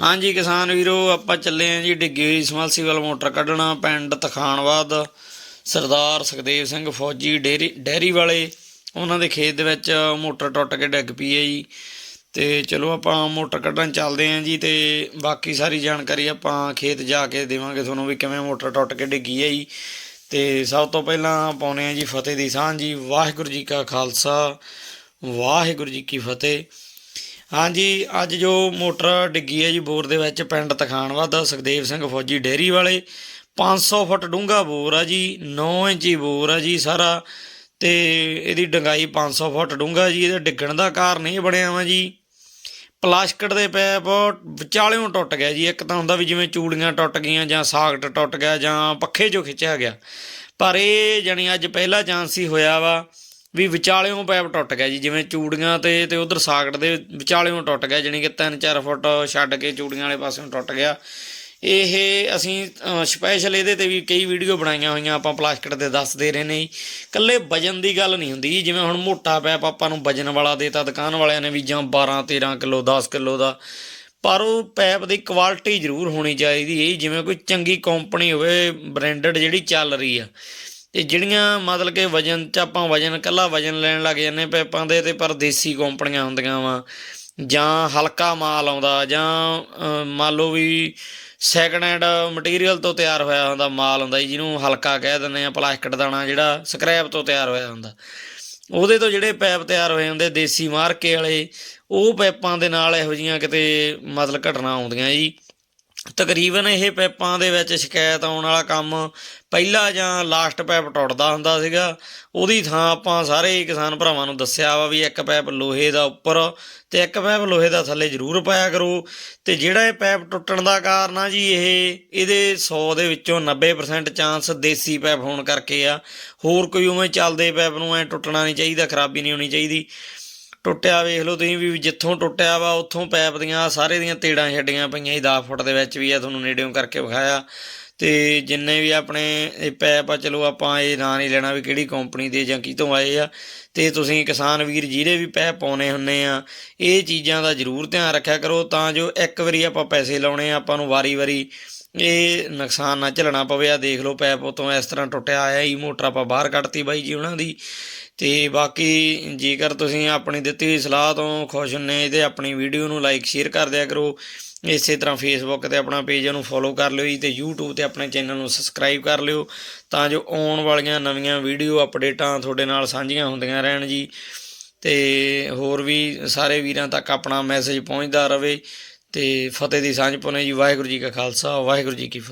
ਹਾਂਜੀ ਕਿਸਾਨ ਵੀਰੋ, ਆਪਾਂ ਚੱਲੇ ਆਂ ਜੀ ਡਿੱਗੀ ਹੋਈ ਸਮਰਸੀਬਲ ਮੋਟਰ ਕੱਢਣਾ, ਪਿੰਡ ਤਖਾਨਵਾਦ, ਸਰਦਾਰ ਸੁਖਦੇਵ ਸਿੰਘ ਫੌਜੀ ਡੇਰੀ, ਡੈਰੀ ਵਾਲੇ, ਉਹਨਾਂ ਦੇ ਖੇਤ ਦੇ ਵਿੱਚ ਮੋਟਰ ਟੁੱਟ ਕੇ ਡਿੱਗ ਪਈ ਹੈ ਜੀ। ਤੇ ਚਲੋ ਆਪਾਂ ਮੋਟਰ ਕੱਢਣ ਚੱਲਦੇ ਆਂ ਜੀ ਤੇ ਬਾਕੀ ਸਾਰੀ ਜਾਣਕਾਰੀ ਆਪਾਂ ਖੇਤ ਜਾ ਕੇ ਦੇਵਾਂਗੇ ਤੁਹਾਨੂੰ ਵੀ ਕਿਵੇਂ ਮੋਟਰ ਟੁੱਟ ਕੇ ਡਿੱਗੀ ਹੈ ਜੀ। ਤੇ ਸਭ ਤੋਂ ਪਹਿਲਾਂ ਪਾਉਨੇ ਆ ਜੀ ਫਤਿਹ ਦੀ ਸਾਂਝ ਜੀ, ਵਾਹਿਗੁਰੂ ਜੀ ਕਾ ਖਾਲਸਾ, ਵਾਹਿਗੁਰੂ ਜੀ ਕੀ ਫਤਿਹ। ਹਾਂਜੀ, ਅੱਜ ਜੋ ਮੋਟਰ ਡਿੱਗੀ ਹੈ ਜੀ ਬੋਰ ਦੇ ਵਿੱਚ, ਪਿੰਡ ਤਖਾਨਵਾ ਦਾ ਸੁਖਦੇਵ ਸਿੰਘ ਫੌਜੀ ਡੇਰੀ ਵਾਲੇ। 500 ਫੁੱਟ ਡੂੰਘਾ ਬੋਰ ਆ ਜੀ 9 ਇੰਚੀ ਬੋਰ ਆ ਜੀ ਸਾਰਾ। ਤੇ ਇਹਦੀ ਡੰਗਾਈ 500 ਫੁੱਟ ਡੂੰਘਾ ਜੀ, ਇਹਦੇ ਡਿੱਗਣ ਦਾ ਕਾਰਨ ਇਹ ਬਣਿਆ ਵਾ ਜੀ। ਪਲਾਸਟਿਕ ਦੇ ਪੈਪ ਵਿਚਾਲਿਓਂ ਟੁੱਟ ਗਿਆ ਜੀ, ਇੱਕ ਤਾਂ ਹੁੰਦਾ ਵੀ ਜਿਵੇਂ ਚੂੜੀਆਂ ਟੁੱਟ ਗਈਆਂ ਜਾਂ ਸਾਕਟ ਟੁੱਟ ਗਿਆ ਜਾਂ ਪੱਖੇ 'ਚੋਂ ਖਿੱਚਿਆ ਗਿਆ। ਪਰ ਇਹ ਜਣੀ ਅੱਜ ਪਹਿਲਾ ਚਾਂਸ ਹੀ ਹੋਇਆ ਵਾ। ਵੀ ਵਿਚਾਲਿਓਂ ਪੈਪ ਟੁੱਟ ਗਿਆ ਜੀ ਜਿਵੇਂ ਚੂੜੀਆਂ ਤੇ ਤੇ ਉਧਰ ਸਾਕਟ ਦੇ ਵਿਚਾਲਿਓਂ ਟੁੱਟ ਗਿਆ ਜਣੀ ਕਿ 3-4 ਫੁੱਟ ਛੱਡ ਕੇ ਚੂੜੀਆਂ ਵਾਲੇ ਪਾਸਿਓਂ ਟੁੱਟ ਗਿਆ। ਇਹ ਅਸੀਂ ਸਪੈਸ਼ਲ ਇਹਦੇ ਤੇ ਵੀ ਕਈ ਵੀਡੀਓ ਬਣਾਈਆਂ ਹੋਈਆਂ ਆਪਾਂ ਪਲਾਸਟਿਕ ਦੇ ਦੱਸਦੇ ਰਹੇ ਨੇ ਜੀ। ਕੱਲੇ ਵਜਨ ਦੀ ਗੱਲ ਨਹੀਂ ਹੁੰਦੀ ਜੀ, ਜਿਵੇਂ ਹੁਣ ਮੋਟਾ ਪੈਪ ਆਪਾਂ ਨੂੰ ਵਜਨ ਵਾਲਾ ਦੇਤਾ ਦੁਕਾਨ ਵਾਲਿਆਂ ਨੇ ਵੀ ਜਾਂ 12 13 ਕਿਲੋ 10 ਕਿਲੋ ਦਾ। ਪਰ ਉਹ ਪੈਪ ਦੀ ਕੁਆਲਿਟੀ ਜ਼ਰੂਰ ਹੋਣੀ ਚਾਹੀਦੀ ਹੈ ਜੀ, ਜਿਵੇਂ ਕੋਈ ਚੰਗੀ ਕੰਪਨੀ ਹੋਵੇ ਬ੍ਰਾਂਡਡ ਜਿਹੜੀ ਚੱਲ ਰਹੀ ਆ। ਤੇ ਜਿਹੜੀਆਂ ਮਤਲਬ ਕਿ ਵਜਨ ਚ ਆਪਾਂ ਵਜਨ ਕੱਲਾ ਵਜਨ ਲੈਣ ਲੱਗ ਜਾਂਦੇ ਪੈਪਾਂ ਦੇ, ਤੇ ਪਰ ਦੇਸੀ ਕੰਪਨੀਆਂ ਹੁੰਦੀਆਂ ਵਾ। ਜਾਂ ਹਲਕਾ ਮਾਲ ਆਉਂਦਾ, ਜਾਂ ਮੰਨ ਲਓ ਵੀ ਸੈਕੰਡ ਹੈਂਡ ਮਟੀਰੀਅਲ ਤੋਂ ਤਿਆਰ ਹੋਇਆ ਹੁੰਦਾ ਮਾਲ ਹੁੰਦਾ ਜੀ, ਜਿਹਨੂੰ ਹਲਕਾ ਕਹਿ ਦਿੰਦੇ ਆ, ਪਲਾਸਟਿਕ ਦਾਣਾ ਜਿਹੜਾ ਸਕ੍ਰੈਪ ਤੋਂ ਤਿਆਰ ਹੋਇਆ ਹੁੰਦਾ। ਉਹਦੇ ਤੋਂ ਜਿਹੜੇ ਪੈਪ ਤਿਆਰ ਹੋਏ ਹੁੰਦੇ ਦੇਸੀ ਮਾਰਕੇ ਵਾਲੇ, ਉਹ ਪੈਪਾਂ ਦੇ ਨਾਲ ਇਹੋ ਜੀਆਂ ਕਿਤੇ ਮਤਲਬ ਘਟਨਾ ਆਉਂਦੀਆਂ ਜੀ। ਤਕਰੀਬਨ ਇਹ ਪੈਪਾਂ ਦੇ ਵਿੱਚ ਸ਼ਿਕਾਇਤ ਆਉਣ ਵਾਲਾ ਕੰਮ ਪਹਿਲਾ ਜਾਂ ਲਾਸਟ ਪੈਪ ਟੁੱਟਦਾ ਹੁੰਦਾ ਸੀਗਾ। ਉਹਦੀ ਥਾਂ ਆਪਾਂ ਸਾਰੇ ਕਿਸਾਨ ਭਰਾਵਾਂ ਨੂੰ ਦੱਸਿਆ ਵਾ ਵੀ ਇੱਕ ਪੈਪ ਲੋਹੇ ਦਾ ਉੱਪਰ ਤੇ ਇੱਕ ਪੈਪ ਲੋਹੇ ਦਾ ਥੱਲੇ ਜ਼ਰੂਰ ਪਾਇਆ ਕਰੋ। ਤੇ ਜਿਹੜਾ ਇਹ ਪੈਪ ਟੁੱਟਣ ਦਾ ਕਾਰਨ ਆ ਜੀ, ਇਹ ਇਹਦੇ 100 ਦੇ ਵਿੱਚੋਂ 90% ਚਾਂਸ ਦੇਸੀ ਪੈਪ ਹੋਣ ਕਰਕੇ ਆ। ਹੋਰ ਕੋਈ ਉਵੇਂ ਚੱਲਦੇ ਪੈਪ ਨੂੰ ਐ ਟੁੱਟਣਾ ਨਹੀਂ ਚਾਹੀਦਾ, ਖਰਾਬੀ ਨਹੀਂ ਹੋਣੀ ਚਾਹੀਦੀ। ਟੁੱਟਿਆ ਵੇਖ ਲਓ ਤੁਸੀਂ ਵੀ ਜਿੱਥੋਂ ਟੁੱਟਿਆ ਵਾ, ਉੱਥੋਂ ਪੈਪ ਦੀਆਂ ਸਾਰੇ ਦੀਆਂ ਤੇੜਾਂ ਛੱਡੀਆਂ ਪਈਆਂ ਸੀ 10 ਫੁੱਟ ਦੇ ਵਿੱਚ ਵੀ ਆ, ਤੁਹਾਨੂੰ ਨੇੜਿਓਂ ਕਰਕੇ ਵਿਖਾਇਆ। ਤੇ ਜਿੰਨੇ ਵੀ ਆਪਣੇ ਇਹ ਪੈਪ ਆ, ਚਲੋ ਆਪਾਂ ਇਹ ਨਾਂ ਨਹੀਂ ਲੈਣਾ ਵੀ ਕਿਹੜੀ ਕੰਪਨੀ ਦੇ ਜਾਂ ਕਿਤੋਂ ਆਏ ਆ। ਤੇ ਤੁਸੀਂ ਕਿਸਾਨ ਵੀਰ ਜਿਹੜੇ ਵੀ ਪੈਪ ਪਾਉਣੇ ਹੁੰਨੇ ਆ। ਇਹ ਚੀਜ਼ਾਂ ਦਾ ਜ਼ਰੂਰ ਧਿਆਨ ਰੱਖਿਆ ਕਰੋ, ਤਾਂ ਜੋ ਇੱਕ ਵਾਰੀ ਆਪਾਂ ਪੈਸੇ ਲਾਉਣੇ ਆ, ਆਪਾਂ ਨੂੰ ਵਾਰੀ-ਵਾਰੀ ਇਹ ਨੁਕਸਾਨ ਨਾ ਝੱਲਣਾ ਪਵੇ ਆ ਦੇਖ ਲਓ ਪੈਪ ਉਤੋਂ ਇਸ ਤਰ੍ਹਾਂ ਟੁੱਟਿਆ ਆਇਆ ਹੀ ਮੋਟਰ ਆਪਾਂ ਬਾਹਰ ਕੱਢਤੀ ਬਾਈ ਜੀ ਉਹਨਾਂ ਦੀ। ਤੇ ਬਾਕੀ ਜੇਕਰ ਤੁਸੀਂ ਆਪਣੀ ਦਿੱਤੀ ਹੋਈ ਸਲਾਹ ਤੋਂ ਖੁਸ਼ ਹੁੰਨੇ ਤੇ ਆਪਣੀ ਵੀਡੀਓ ਨੂੰ ਲਾਈਕ ਸ਼ੇਅਰ ਕਰ ਦਿਆ ਕਰੋ। ਇਸੇ ਤਰ੍ਹਾਂ ਫੇਸਬੁੱਕ ਤੇ ਆਪਣਾ ਪੇਜ ਨੂੰ ਫੋਲੋ ਕਰ ਲਿਓ ਜੀ ਤੇ YouTube ਤੇ ਆਪਣੇ ਚੈਨਲ ਨੂੰ ਸਬਸਕ੍ਰਾਈਬ ਕਰ ਲਿਓ ਤਾਂ ਜੋ ਆਉਣ ਵਾਲੀਆਂ ਨਵੀਆਂ ਵੀਡੀਓ ਅਪਡੇਟਾਂ ਤੁਹਾਡੇ ਨਾਲ ਸਾਂਝੀਆਂ ਹੁੰਦੀਆਂ ਰਹਿਣ ਜੀ। ਤੇ ਹੋਰ ਵੀ ਸਾਰੇ ਵੀਰਾਂ ਤੱਕ ਆਪਣਾ ਮੈਸੇਜ ਪਹੁੰਚਦਾ ਰਹੇ। ਤੇ ਫਤਿਹ ਦੀ ਸਾਂਝ ਪਾਉਣੇ ਜੀ ਵਾਹਿਗੁਰੂ ਜੀ ਕਾ ਖਾਲਸਾ ਵਾਹਿਗੁਰੂ ਜੀ ਕੀ ਫਤਿਹ।